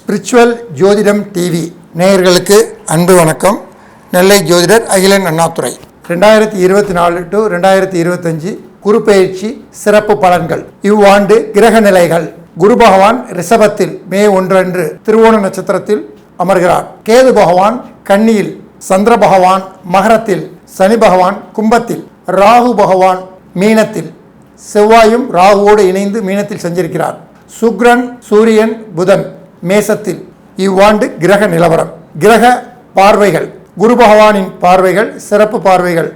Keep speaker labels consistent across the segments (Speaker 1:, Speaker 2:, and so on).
Speaker 1: Spiritual ஜோதிடம் TV நேயர்களுக்கு அன்பு வணக்கம். நெல்லை ஜோதிடர் அகிலன் அண்ணாதுரை. ரெண்டாயிரத்தி இருபத்தி நாலு டு ரெண்டாயிரத்தி இருபத்தஞ்சு குரு சிறப்பு பலன்கள். இவ்வாண்டு கிரக நிலைகள். குரு பகவான் ரிஷபத்தில் மே ஒன்றன்று திருவோண நட்சத்திரத்தில் அமர்கிறார். கேது பகவான் கன்னியில் சந்திர பகவான் மகரத்தில் சனி பகவான் கும்பத்தில் ராகு பகவான் மீனத்தில் செவ்வாயும் ராகுவோடு இணைந்து மீனத்தில் சஞ்சரிக்கிறார். சுக்ரன் சூரியன் புதன் மேசத்தில் இவ்வாண்டு கிரக நிலவரம். கிரக பார்வைகள். குரு பகவானின் பார்வைகள் சிறப்பு பார்வைகள்.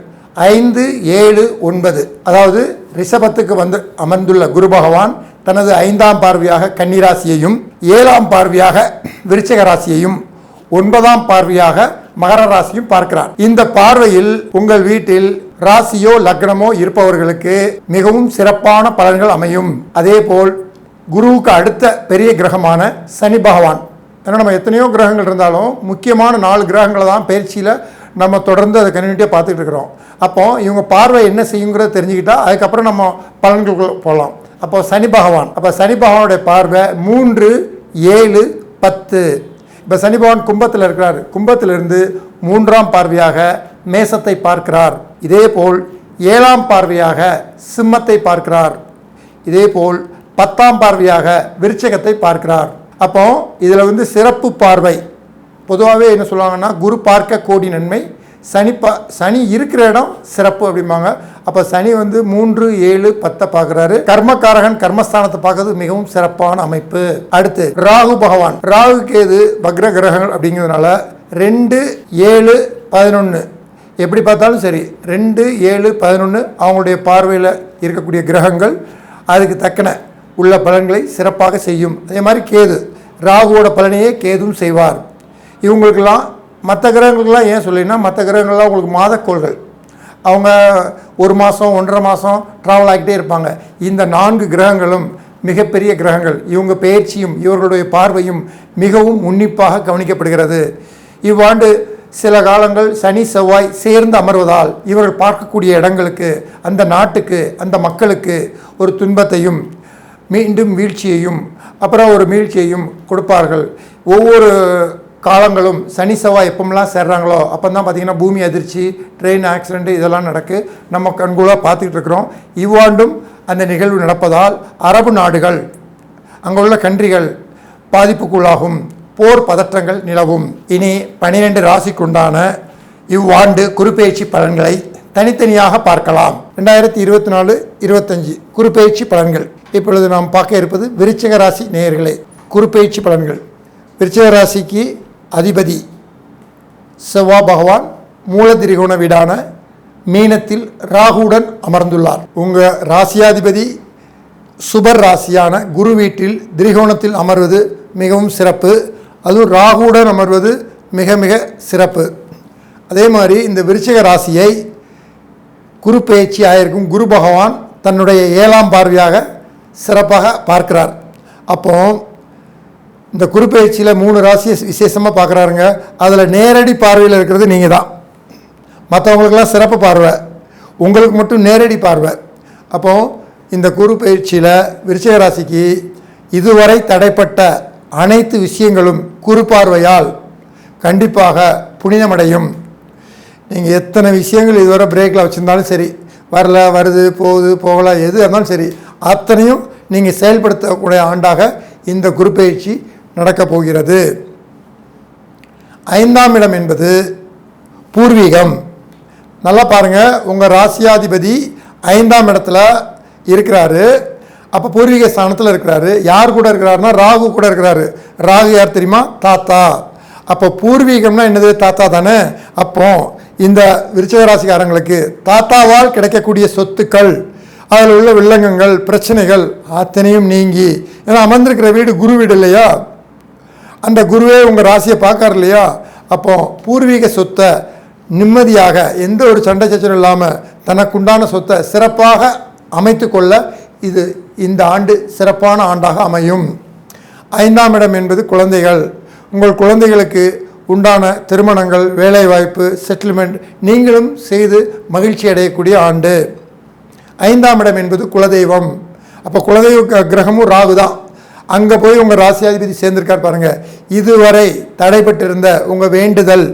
Speaker 1: ஐந்து ஏழு ஒன்பது. அதாவது ரிஷபத்துக்கு வந்து அமர்ந்துள்ள குரு பகவான் தனது ஐந்தாம் பார்வையாக கன்னிராசியையும் ஏழாம் பார்வையாக விருச்சக ராசியையும் ஒன்பதாம் பார்வையாக மகர ராசியும் பார்க்கிறார். இந்த பார்வையில் உங்கள் வீட்டில் ராசியோ லக்னமோ இருப்பவர்களுக்கு மிகவும் சிறப்பான பலன்கள் அமையும். அதேபோல் குருவுக்கு அடுத்த பெரிய கிரகமான சனி பகவான். ஏன்னா நம்ம எத்தனையோ கிரகங்கள் இருந்தாலும் முக்கியமான நாலு கிரகங்களை தான் பயிற்சியில் நம்ம தொடர்ந்து அதை கன்டினியூட்டியாக பார்த்துட்டு இருக்கிறோம். அப்போ இவங்க பார்வை என்ன செய்யுங்கிறத தெரிஞ்சுக்கிட்டா அதுக்கப்புறம் நம்ம பலன்களுக்குள்ள போகலாம். அப்போ சனி பகவான். அப்போ சனி பகவானுடைய பார்வை மூன்று ஏழு பத்து. இப்போ சனி பகவான் கும்பத்தில் இருக்கிறார். கும்பத்திலிருந்து மூன்றாம் பார்வையாக மேசத்தை பார்க்கிறார். இதேபோல் ஏழாம் பார்வையாக சிம்மத்தை பார்க்கிறார். இதேபோல் பத்தாம் பார்வையாக விருச்சகத்தை பார்க்கிறார். அப்போ இதில் வந்து சிறப்பு பார்வை. பொதுவாகவே என்ன சொல்லுவாங்கன்னா குரு பார்க்க கோடி நன்மை சனி பா சனி இருக்கிற இடம் சிறப்பு அப்படிம்பாங்க. அப்போ சனி வந்து மூன்று ஏழு பத்தை பார்க்குறாரு. கர்மக்காரகன் கர்மஸ்தானத்தை பார்க்கறது மிகவும் சிறப்பான அமைப்பு. அடுத்து ராகு பகவான். ராகு கேது பக்ர கிரகங்கள் அப்படிங்கிறதுனால ரெண்டு ஏழு பதினொன்று எப்படி பார்த்தாலும் சரி ரெண்டு ஏழு பதினொன்று அவங்களுடைய பார்வையில் இருக்கக்கூடிய கிரகங்கள் அதுக்கு தக்கன உள்ள பலன்களை சிறப்பாக செய்யும். அதே மாதிரி கேது ராகுவோட பலனையே கேதும் செய்வார். இவங்களுக்கெல்லாம் மற்ற கிரகங்களுக்கெல்லாம் ஏன் சொல்லினா மற்ற கிரகங்கள்லாம் உங்களுக்கு மாதக்கோள்கள். அவங்க ஒரு மாதம் ஒன்றரை மாதம் ட்ராவல் ஆகிட்டே இருப்பாங்க. இந்த நான்கு கிரகங்களும் மிகப்பெரிய கிரகங்கள். இவங்க பயிற்சியும் இவர்களுடைய பார்வையும் மிகவும் உன்னிப்பாக கவனிக்கப்படுகிறது. இவ்வாண்டு சில காலங்கள் சனி செவ்வாய் சேர்ந்து அமர்வதால் இவர்கள் பார்க்கக்கூடிய இடங்களுக்கு அந்த நாட்டுக்கு அந்த மக்களுக்கு ஒரு துன்பத்தையும் மீண்டும் வீழ்ச்சியையும் அப்புறம் ஒரு மீழ்ச்சியையும் கொடுப்பார்கள். ஒவ்வொரு காலங்களும் சனி செவ்வாய் எப்பமெல்லாம் சேர்றாங்களோ அப்போ தான் பார்த்திங்கன்னா பூமி அதிர்ச்சி ட்ரெயின் ஆக்சிடெண்ட்டு இதெல்லாம் நடக்கு. நம்ம கண்கூடாக பார்த்துக்கிட்டு இருக்கிறோம். இவ்வாண்டும் அந்த நிகழ்வு நடப்பதால் அரபு நாடுகள் அங்கே உள்ள கன்றிகள் பாதிப்புக்குள்ளாகும். போர் பதற்றங்கள் நிலவும். இனி பனிரெண்டு ராசிக்குண்டான இவ்வாண்டு குறுப்பெயர்ச்சி பலன்களை தனித்தனியாக பார்க்கலாம். ரெண்டாயிரத்தி இருபத்தி நாலு இருபத்தஞ்சு குறுப்பெயர்ச்சி பலன்கள். இப்பொழுது நாம் பார்க்க இருப்பது விருச்சிக ராசி நேயர்களே குறுப்பெயர்ச்சி பலன்கள். விருச்சிக ராசிக்கு அதிபதி செவ்வா பகவான் மூலதிரிகோண வீடான மீனத்தில் ராகுவுடன் அமர்ந்துள்ளார். உங்கள் ராசியாதிபதி சுபர் ராசியான குரு வீட்டில் திரிகோணத்தில் அமர்வது மிகவும் சிறப்பு. அதுவும் ராகுவுடன் அமர்வது மிக மிக சிறப்பு. அதே மாதிரி இந்த விருச்சிக ராசியை குரு பயிற்சி ஆயிருக்கும் குரு பகவான் தன்னுடைய ஏழாம் பார்வையாக சிறப்பாக பார்க்கிறார். அப்போ இந்த குரு பயிற்சியில் மூணு ராசியை விசேஷமாக பார்க்குறாருங்க. அதில் நேரடி பார்வையில் இருக்கிறது நீங்கள் தான் மற்றவங்களுக்கெல்லாம் சிறப்பு பார்வை. உங்களுக்கு மட்டும் நேரடி பார்வை. அப்போ இந்த குரு பயிற்சியில் விருச்சிக ராசிக்கு இதுவரை தடைப்பட்ட அனைத்து விஷயங்களும் குறுப்பார்வையால் கண்டிப்பாக புனிதமடையும். நீங்கள் எத்தனை விஷயங்கள் இதுவரை பிரேக்கில் வச்சுருந்தாலும் சரி வரல வருது போகுது போகல எது இருந்தாலும் சரி அத்தனையும் நீங்கள் செயல்படுத்தக்கூடிய ஆண்டாக இந்த குரு பயிற்சி நடக்கப் போகிறது. ஐந்தாம் இடம் என்பது பூர்வீகம். நல்லா பாருங்கள் உங்கள் ராசியாதிபதி ஐந்தாம் இடத்துல இருக்கிறாரு. அப்போ பூர்வீக ஸ்தானத்தில் இருக்கிறாரு. யார் கூட இருக்கிறாருன்னா ராகு கூட இருக்கிறாரு. ராகு யார் தெரியுமா? தாத்தா. அப்போ பூர்வீகம்னா என்னது? தாத்தா தானே? அப்போ இந்த விருச்சகராசிக்காரங்களுக்கு தாத்தாவால் கிடைக்கக்கூடிய சொத்துக்கள் அதில் உள்ள வில்லங்கங்கள் பிரச்சனைகள் அத்தனையும் நீங்கி ஏன்னா அமர்ந்திருக்கிற வீடு குரு வீடு இல்லையா? அந்த குருவே உங்கள் ராசியை பார்க்கார் இல்லையா? அப்போ பூர்வீக சொத்தை நிம்மதியாக எந்த ஒரு சண்டை சச்சரவும் இல்லாமல் தனக்குண்டான சொத்தை சிறப்பாக அமைத்து கொள்ள இது இந்த ஆண்டு சிறப்பான ஆண்டாக அமையும். ஐந்தாம் இடம் என்பது குழந்தைகள். உங்கள் குழந்தைகளுக்கு உண்டான திருமணங்கள் வேலைவாய்ப்பு செட்டில்மெண்ட் நீங்களும் செய்து மகிழ்ச்சி அடையக்கூடிய ஆண்டு. ஐந்தாம் இடம் என்பது குலதெய்வம். அப்போ குலதெய்வ கிரகமும் ராகு தான். அங்கே போய் உங்கள் ராசியாதிபதி சேர்ந்திருக்கார் பாருங்கள் இதுவரை தடைபட்டிருந்த உங்கள் வேண்டுதல்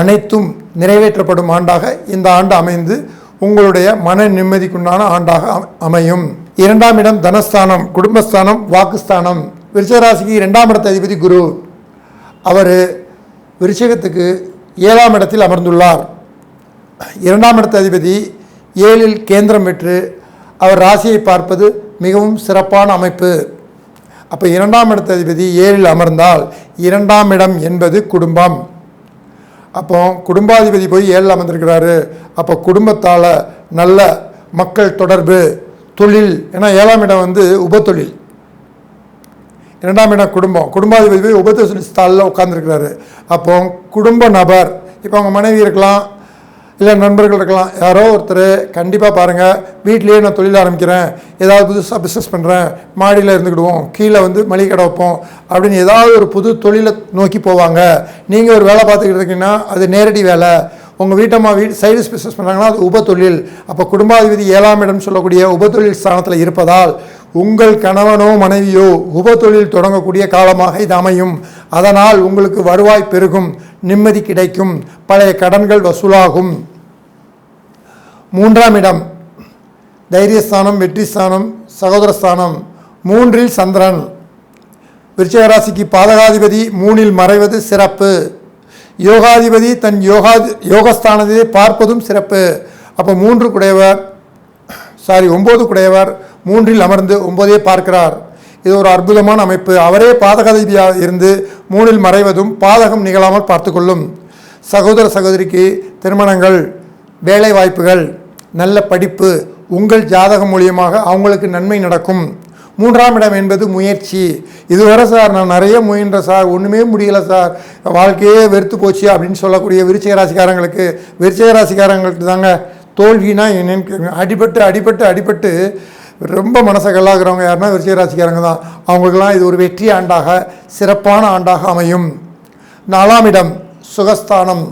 Speaker 1: அனைத்தும் நிறைவேற்றப்படும் ஆண்டாக இந்த ஆண்டு அமைந்து உங்களுடைய மன நிம்மதிக்குண்டான ஆண்டாக அம- அமையும். இரண்டாம் இடம் தனஸ்தானம் குடும்பஸ்தானம் வாக்குஸ்தானம். விருச்சகராசிக்கு இரண்டாம் இடத்த அதிபதி குரு. அவர் விருச்சகத்துக்கு ஏழாம் இடத்தில் அமர்ந்துள்ளார். இரண்டாம் இடத்த அதிபதி ஏழில் கேந்திரம் பெற்று அவர் ராசியை பார்ப்பது மிகவும் சிறப்பான அமைப்பு. அப்போ இரண்டாம் இடத்த அதிபதி ஏழில் அமர்ந்தால் இரண்டாம் இடம் என்பது குடும்பம். அப்போ குடும்பாதிபதி போய் ஏழில் அமர்ந்திருக்கிறாரு. அப்போ குடும்பத்தால் நல்ல மக்கள் தொடர்பு தொழில் ஏன்னா ஏழாம் இடம் வந்து உபத்தொழில். இரண்டாம் இடம் குடும்பம். குடும்பாதிபதி போய் உபத்தொழில் ஸ்தாலில் உட்காந்துருக்கிறாரு அப்போ குடும்ப நபர் இப்போ அவங்க மனைவி இருக்கலாம் இல்லை நண்பர்கள் இருக்கலாம். யாரோ ஒருத்தர் கண்டிப்பாக பாருங்கள் வீட்லேயே நான் தொழில் ஆரம்பிக்கிறேன் ஏதாவது புதுசாக பிஸ்னஸ் பண்ணுறேன் மாடியில் இருந்துக்கிடுவோம் கீழே வந்து மளிகை கடை வைப்போம் அப்படின்னு ஏதாவது ஒரு புது தொழிலை நோக்கி போவாங்க. நீங்கள் ஒரு வேலை பார்த்துக்கிட்டு இருக்கீங்கன்னா அது நேரடி வேலை. உங்கள் வீட்டம்மா வீ சைடிஸ் பிஸ்னஸ் பண்ணுறாங்கன்னா அது உபத்தொழில் அப்போ குடும்பாதிபதி ஏழாம் இடம் சொல்லக்கூடிய உபத்தொழில் ஸ்தானத்தில் இருப்பதால் உங்கள் கணவனோ மனைவியோ உபத்தொழில் தொடங்கக்கூடிய காலமாக இது அமையும். அதனால் உங்களுக்கு வருவாய் பெருகும். நிம்மதி கிடைக்கும். பழைய கடன்கள் வசூலாகும். மூன்றாம் இடம் தைரியஸ்தானம் வெற்றிஸ்தானம் சகோதரஸ்தானம். மூன்றில் சந்திரன். விருச்சகராசிக்கு பாதகாதிபதி மூணில் மறைவது சிறப்பு. யோகாதிபதி தன் யோகா யோகஸ்தானத்தை பார்ப்பதும் சிறப்பு. அப்போ மூன்று குடையவர் சாரி ஒம்பது குடையவர் மூன்றில் அமர்ந்து ஒன்பதே பார்க்கிறார். இது ஒரு அற்புதமான அமைப்பு. அவரே பாதகாதிபதியாக இருந்து மூணில் மறைவதும் பாதகம் நிகழாமல் பார்த்துக்கொள்ளும். சகோதர சகோதரிக்கு திருமணங்கள் வேலை வாய்ப்புகள் நல்ல படிப்பு உங்கள் ஜாதகம் மூலியமாக அவங்களுக்கு நன்மை நடக்கும். மூன்றாம் இடம் என்பது முயற்சி. இதுவரை சார் நான் நிறைய முயன்றேன் சார் ஒன்றுமே முடியலை சார். வாழ்க்கையே வெறுத்து போச்சு அப்படின்னு சொல்லக்கூடிய விருச்சிக ராசிக்காரங்களுக்கு விருச்சிக ராசிக்காரங்களுக்கு தாங்க தோல்வினா என்னன்னு அடிபட்டு அடிபட்டு அடிபட்டு ரொம்ப மனசை கல்லாகிறவங்க யாருன்னா விருச்சிகராசிக்காரங்க தான். அவங்களுக்கெல்லாம் இது ஒரு வெற்றி ஆண்டாக சிறப்பான ஆண்டாக அமையும். நாலாம் இடம் சுகஸ்தானம்.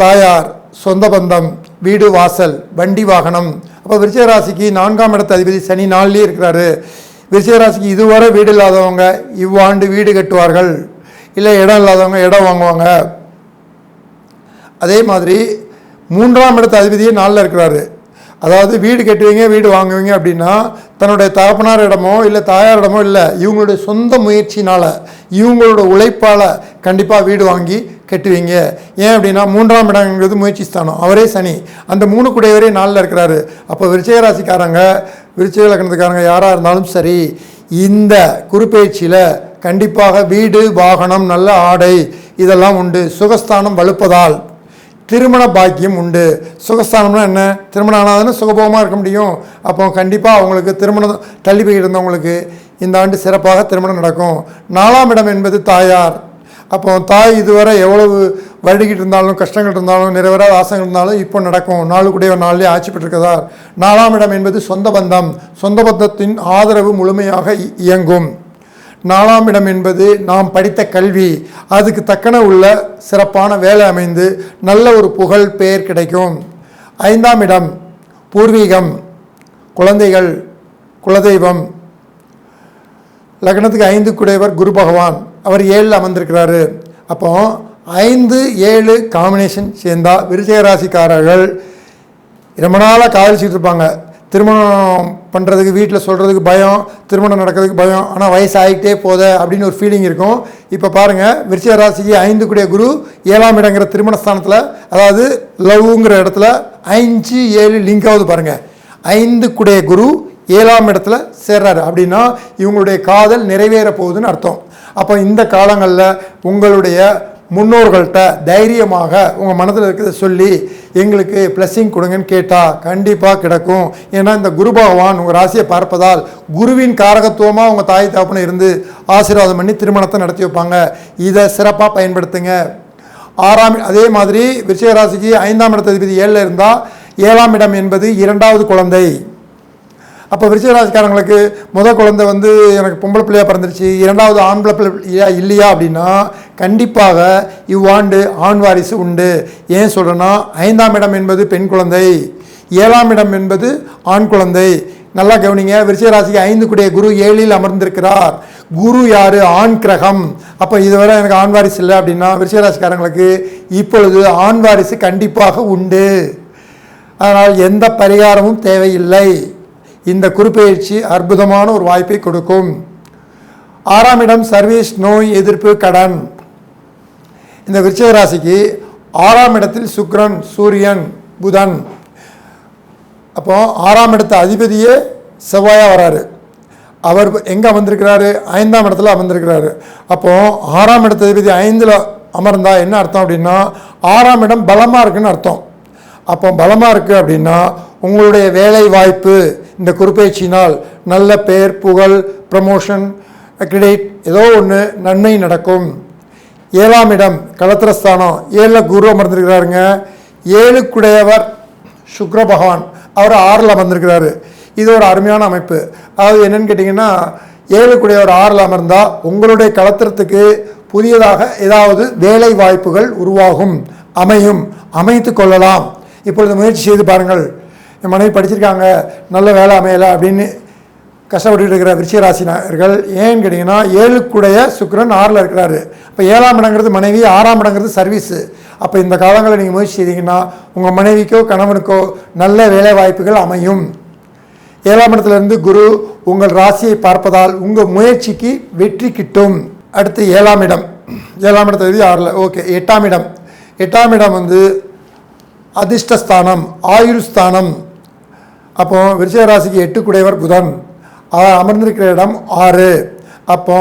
Speaker 1: தாயார் சொந்த பந்தம் வீடு வாசல் வண்டி வாகனம். அப்போ விருச்சிகராசிக்கு நான்காம் இடத்து அதிபதி சனி நாள்லேயே இருக்கிறாரு. விருச்சிகராசிக்கு இதுவரை வீடு இல்லாதவங்க இவ்வாண்டு வீடு கட்டுவார்கள். இல்லை இடம் இல்லாதவங்க இடம் வாங்குவாங்க. அதே மாதிரி மூன்றாம் இடத்து அதிபதியே நாளில் இருக்கிறாரு. அதாவது வீடு கட்டுவீங்க வீடு வாங்குவீங்க அப்படின்னா தன்னுடைய தகப்பனார் இடமோ இல்லை தாயார் இடமோ இல்லை இவங்களுடைய சொந்த முயற்சினால் இவங்களோட உழைப்பால் கண்டிப்பாக வீடு வாங்கி கட்டுவீங்க. ஏன் அப்படின்னா மூன்றாம் இடங்கிறது முயற்சி ஸ்தானம். அவரே சனி. அந்த மூணு குடையவரே நாளில் இருக்கிறாரு. அப்போ விருச்சிக ராசிக்காரங்க விருச்சிக லக்னத்துக்காரங்க யாராக இருந்தாலும் சரி இந்த குறுப்பெயர்ச்சியில் கண்டிப்பாக வீடு வாகனம் நல்ல ஆடை இதெல்லாம் உண்டு. சுகஸ்தானம் வலுப்பதால் திருமண பாக்கியம் உண்டு. சுகஸ்தானம்னா என்ன? திருமணம் ஆனால் தானே சுகபோகமாக இருக்க முடியும். அப்போ கண்டிப்பாக அவங்களுக்கு திருமணம் தள்ளி போய் இருந்தவங்களுக்கு இந்த ஆண்டு சிறப்பாக திருமணம் நடக்கும். நாலாம் இடம் என்பது தாயார். அப்போ தாய் இதுவரை எவ்வளவு வருடிக்கிட்டு இருந்தாலும் கஷ்டங்கள் இருந்தாலும் நிறைவேறாத ஆசைகள் இருந்தாலும் இப்போ நடக்கும். நாளுக்குடைய நாளிலே ஆட்சி பெற்றிருக்கிறார். நாலாம் இடம் என்பது சொந்த பந்தம். சொந்த பந்தத்தின் ஆதரவு முழுமையாக இ- இயங்கும். நாலாம் இடம் என்பது நாம் படித்த கல்வி. அதுக்கு தக்கன உள்ள சிறப்பான வேலை அமைந்து நல்ல ஒரு புகழ் பெயர் கிடைக்கும். ஐந்தாம் இடம் பூர்வீகம் குழந்தைகள் குலதெய்வம். லக்னத்துக்கு ஐந்து குடையவர் குரு பகவான். அவர் ஏழில் அமர்ந்திருக்கிறாரு. அப்போ ஐந்து ஏழு காம்பினேஷன் சேர்ந்தா விருச்சிக ராசிக்காரர்கள் ரொம்ப நாளாக காதலிச்சுட்டு இருப்பாங்க. திருமணம் பண்ணுறதுக்கு வீட்டில் சொல்கிறதுக்கு பயம் திருமணம் நடக்கிறதுக்கு பயம். ஆனால் வயசு ஆகிட்டே போதே அப்படின்னு ஒரு ஃபீலிங் இருக்கும். இப்போ பாருங்கள் விருச்சிக ராசிக்கு ஐந்து கூடிய குரு ஏழாம் இடங்கிற திருமண ஸ்தானத்தில் அதாவது லவ்ங்கிற இடத்துல அஞ்சு ஏழு லிங்காவது பாருங்கள் ஐந்து கூடிய குரு ஏழாம் இடத்துல சேர்றாரு. அப்படின்னா இவங்களுடைய காதல் நிறைவேற போகுதுன்னு அர்த்தம். அப்போ இந்த காலங்களில் உங்களுடைய முன்னோர்கள்ட்ட தைரியமாக உங்கள் மனதில் இருக்கிறத சொல்லி எங்களுக்கு பிளஸ்ஸிங் கொடுங்கன்னு கேட்டால் கண்டிப்பாக கிடைக்கும். ஏன்னா இந்த குரு பகவான் உங்கள் ராசியை பார்ப்பதால் குருவின் காரகத்துவமாக உங்கள் தாய் தாப்பனை இருந்து ஆசீர்வாதம் பண்ணி திருமணத்தை நடத்தி வைப்பாங்க. இதை சிறப்பாக பயன்படுத்துங்க. ஆறாம் அதே மாதிரி விருச்சிக ராசிக்கு ஐந்தாம் இடத்த அதிபதி ஏழில் இருந்தால் ஏழாம் இடம் என்பது இரண்டாவது குழந்தை. அப்போ விருச்சிகராசிக்காரங்களுக்கு முத குழந்தை வந்து எனக்கு பொம்பளை பிள்ளையாக பிறந்துருச்சு. இரண்டாவது ஆம்பளை பிள்ளை இல்லையா அப்படின்னா கண்டிப்பாக இவ்வாண்டு ஆண் வாரிசு உண்டு. ஏன் சொல்கிறேன்னா ஐந்தாம் இடம் என்பது பெண் குழந்தை ஏழாம் இடம் என்பது ஆண் குழந்தை. நல்லா கவனிங்க விருச்சிகராசிக்கு ஐந்து கூடிய குரு ஏழில் அமர்ந்திருக்கிறார். குரு யாரு? ஆண் கிரகம். அப்போ இதுவரை எனக்கு ஆண் வாரிசு இல்லை அப்படின்னா விருச்சிகராசிக்காரங்களுக்கு இப்பொழுது ஆண் வாரிசு கண்டிப்பாக உண்டு. அதனால் எந்த பரிகாரமும் தேவையில்லை. இந்த குறிப்பெயர்ச்சி அற்புதமான ஒரு வாய்ப்பை கொடுக்கும். ஆறாம் இடம் சர்வீஸ் நோய் எதிர்ப்பு கடன். இந்த விருச்சிக ராசிக்கு ஆறாம் இடத்தில் சுக்ரன் சூரியன் புதன். அப்போ ஆறாம் இடத்த அதிபதியே செவ்வாயாக வராரு. அவர் எங்கே அமர்ந்திருக்கிறாரு? ஐந்தாம் இடத்துல அமர்ந்திருக்கிறாரு. அப்போ ஆறாம் இடத்த அதிபதி ஐந்தில் அமர்ந்தா என்ன அர்த்தம் அப்படின்னா ஆறாம் இடம் பலமாக இருக்குன்னு அர்த்தம். அப்போ பலமாக இருக்குது அப்படின்னா உங்களுடைய வேலை வாய்ப்பு இந்த குறிப்பேச்சினால் நல்ல பெயர் புகழ் ப்ரமோஷன் கிரெடிட் ஏதோ ஒன்று நன்மை நடக்கும். ஏழாம் இடம் கலத்திரஸ்தானம். ஏழில் குரு அமர்ந்திருக்கிறாருங்க. ஏழுக்குடையவர் சுக்ர பகவான் அவர் ஆறில் அமர்ந்திருக்கிறாரு. இது ஒரு அருமையான அமைப்பு. அதாவது என்னென்னு கேட்டிங்கன்னா ஏழுக்குடையவர் ஆறில் அமர்ந்தால் உங்களுடைய கலத்திரத்துக்கு புதியதாக ஏதாவது வேலை வாய்ப்புகள் உருவாகும் அமையும் அமைத்து கொள்ளலாம். இப்பொழுது முயற்சி செய்து பாருங்கள். என் மனைவி படிச்சிருக்காங்க. நல்ல வேலை அமையலை அப்படின்னு கஷ்டப்பட்டு இருக்கிற விருச்சிகராசினர்கள் ஏன்னு கேட்டிங்கன்னா ஏழுக்குடைய சுக்கரன் ஆறில் இருக்கிறாரு. இப்போ ஏழாம் இடங்கிறது மனைவி ஆறாம் இடங்கிறது சர்வீஸு அப்போ இந்த காலங்களில் நீங்கள் முயற்சி செய்தீங்கன்னா உங்கள் மனைவிக்கோ கணவனுக்கோ நல்ல வேலை வாய்ப்புகள் அமையும். ஏழாம் இடத்துலேருந்து குரு உங்கள் ராசியை பார்ப்பதால் உங்கள் முயற்சிக்கு வெற்றி கிட்டும். அடுத்து ஏழாம் இடம். ஏழாம் இடத்துல ஆறில். ஓகே எட்டாம் இடம். எட்டாம் இடம் வந்து அதிர்ஷ்டஸ்தானம் ஆயுள் ஸ்தானம் அப்போ விருச்சிக ராசிக்கு எட்டுக்குடையவர் புதன். அவர் அமர்ந்திருக்கிற இடம் ஆறு. அப்போ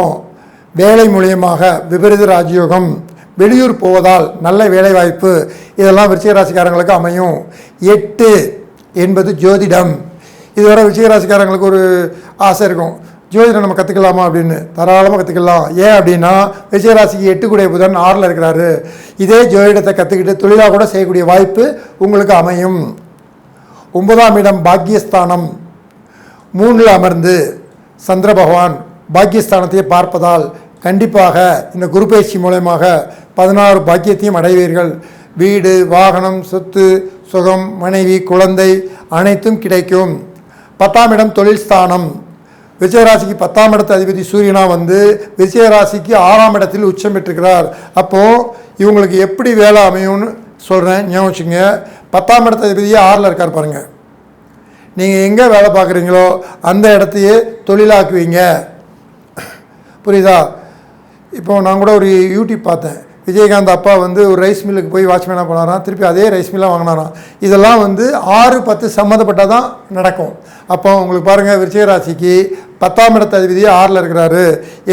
Speaker 1: வேலை மூலியமாக விபரீத ராஜயோகம் வெளியூர் போவதால் நல்ல வேலைவாய்ப்பு இதெல்லாம் விருச்சிகராசிக்காரங்களுக்கு அமையும். எட்டு என்பது ஜோதிடம். இதுவரை விருச்சிகராசிக்காரங்களுக்கு ஒரு ஆசை இருக்கும். ஜோதிடம் நம்ம கற்றுக்கலாமா அப்படின்னு? தாராளமாக கற்றுக்கலாம் ஏன் அப்படின்னா விஜயராசிக்கு எட்டு கூடிய புதன் ஆறில் இருக்கிறாரு. இதே ஜோதிடத்தை கற்றுக்கிட்டு தொழிலாக கூட செய்யக்கூடிய வாய்ப்பு உங்களுக்கு அமையும். ஒன்பதாம் இடம் பாக்கியஸ்தானம். மூணில் அமர்ந்து சந்திர பகவான் பாக்கியஸ்தானத்தை பார்ப்பதால் கண்டிப்பாக இந்த குரு பயிற்சி மூலயமாக பதினாறு பாக்கியத்தையும் அடைவீர்கள். வீடு வாகனம் சொத்து சுகம் மனைவி குழந்தை அனைத்தும் கிடைக்கும். பத்தாம் இடம் தொழில் ஸ்தானம். விஜயராசிக்கு பத்தாம் இடத்து அதிபதி சூரியனா வந்து விஜயராசிக்கு ஆறாம் இடத்தில் உச்சம் பெற்றிருக்கிறார். அப்போது இவங்களுக்கு எப்படி வேலை அமையும்னு சொல்கிறேன் ஞாபகம் வச்சுங்க பத்தாம் இடத்து அதிபதியே ஆறில் இருக்கார் பாருங்கள் நீங்கள் எங்கே வேலை பார்க்குறீங்களோ அந்த இடத்தையே தொழிலாக்குவீங்க. புரியுதா? இப்போ நான் கூட ஒரு யூடியூப் பார்த்தேன். விஜயகாந்த் அப்பா வந்து ஒரு ரைஸ் மில்லுக்கு போய் வாட்ச்மேனாக போனாராம். திருப்பி அதே ரைஸ் மில்லாக வாங்கினாராம். இதெல்லாம் வந்து ஆறு பத்து சம்மந்தப்பட்டால் தான் நடக்கும். அப்போ உங்களுக்கு பாருங்கள் விருச்சிகராசிக்கு பத்தாம் இடத்த அதிபதியே ஆறில் இருக்கிறாரு.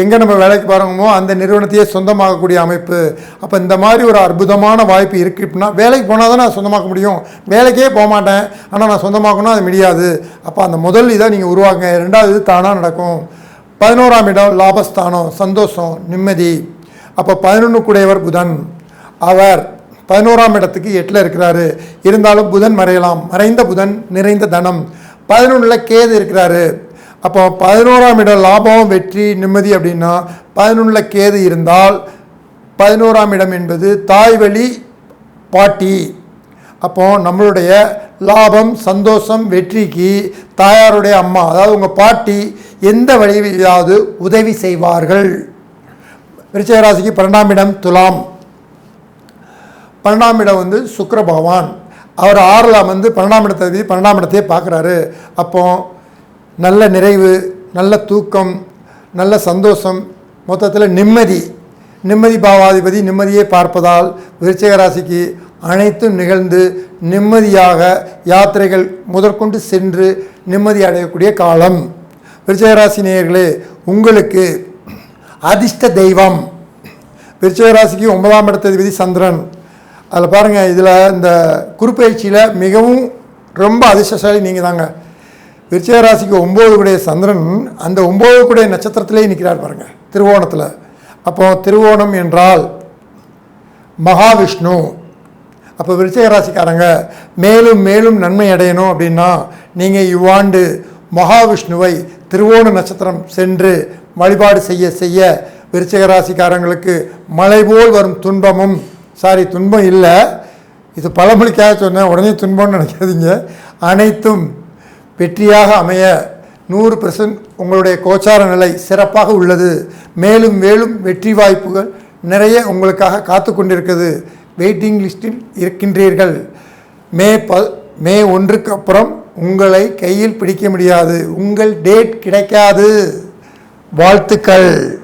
Speaker 1: எங்கே நம்ம வேலைக்கு பாருங்கமோ அந்த நிறுவனத்தையே சொந்தமாகக்கூடிய அமைப்பு. அப்போ இந்த மாதிரி ஒரு அற்புதமான வாய்ப்பு இருக்குது அப்படின்னா வேலைக்கு போனால் தான் நான் சொந்தமாக்க முடியும். வேலைக்கே போக மாட்டேன். ஆனால் நான் சொந்தமாக்கணும் அது முடியாது. அப்போ அந்த முதல் இதை நீங்கள் உருவாக்குங்க. ரெண்டாவது இது தானாக நடக்கும். பதினோராம் இடம் லாபஸ்தானம் சந்தோஷம் நிம்மதி. அப்போ பதினொன்று கூடையவர் புதன். அவர் பதினோராம் இடத்துக்கு எட்டில் இருக்கிறாரு. இருந்தாலும் புதன் மறையலாம். மறைந்த புதன் நிறைந்த தனம். பதினொன்றில் கேது இருக்கிறாரு. அப்போ பதினோராம் இடம் லாபம் வெற்றி நிம்மதி அப்படின்னா பதினொன்றில் கேது இருந்தால் பதினோராம் இடம் என்பது தாய் வழி பாட்டி. அப்போ நம்மளுடைய லாபம் சந்தோஷம் வெற்றிக்கு தாயாருடைய அம்மா அதாவது உங்கள் பாட்டி எந்த வழியிலாவது உதவி செய்வார்கள்? விருச்சகராசிக்கு பன்னெண்டாம் இடம் துலாம். பன்னெண்டாம் இடம் வந்து சுக்கிர பகவான். அவர் ஆறில் வந்து பன்னெண்டாம் இடத்தை பன்னெண்டாம் இடத்தையே பார்க்குறாரு. அப்போது நல்ல நிறைவு நல்ல தூக்கம் நல்ல சந்தோஷம் மொத்தத்தில் நிம்மதி. நிம்மதி பாவாதிபதி நிம்மதியை பார்ப்பதால் விருச்சிக ராசிக்கு அனைத்தும் நிகழ்ந்து நிம்மதியாக யாத்திரைகள் முதற்கொண்டு சென்று நிம்மதி அடையக்கூடிய காலம். விருச்சிக ராசி நேயர்களே உங்களுக்கு அதிர்ஷ்ட தெய்வம். விருச்சிக ராசிக்கு ஒன்பதாம் இடத்ததிபதி சந்திரன். அதில் பாருங்கள் இதில் இந்த குறுப்பெயர்ச்சியில் மிகவும் ரொம்ப அதிர்ஷ்டசாலி நீங்கள் தாங்க விருச்சிக ராசிக்கு ஒம்பது குடைய சந்திரன் அந்த ஒம்பது கூடிய நட்சத்திரத்திலே நிற்கிறார் பாருங்கள் திருவோணத்தில். அப்போ திருவோணம் என்றால் மகாவிஷ்ணு. அப்போ விருச்சிக ராசிக்காரங்க மேலும் மேலும் நன்மை அடையணும் அப்படின்னா நீங்கள் இவ்வாண்டு மகாவிஷ்ணுவை திருவோண நட்சத்திரம் சென்று வழிபாடு செய்ய செய்ய விருச்சிக ராசிக்காரங்களுக்கு மலை போல் வரும் துன்பமும் சாரி துன்பம் இல்லை. இது பழமொழிக்காக சொன்னேன் உடனே துன்பம்னு நினைக்காதீங்க. அனைத்தும் வெற்றியாக அமைய நூறு பெர்சன்ட் உங்களுடைய கோச்சார நிலை சிறப்பாக உள்ளது. மேலும் மேலும் வெற்றி வாய்ப்புகள் நிறைய உங்களுக்காக காத்து கொண்டிருக்கிறது வெயிட்டிங் லிஸ்டில் இருக்கின்றீர்கள். மே ப மே ஒன்றுக்கு அப்புறம் உங்களை கையில் பிடிக்க முடியாது. உங்கள் டேட் கிடைக்காது. வாழ்த்துக்கள்.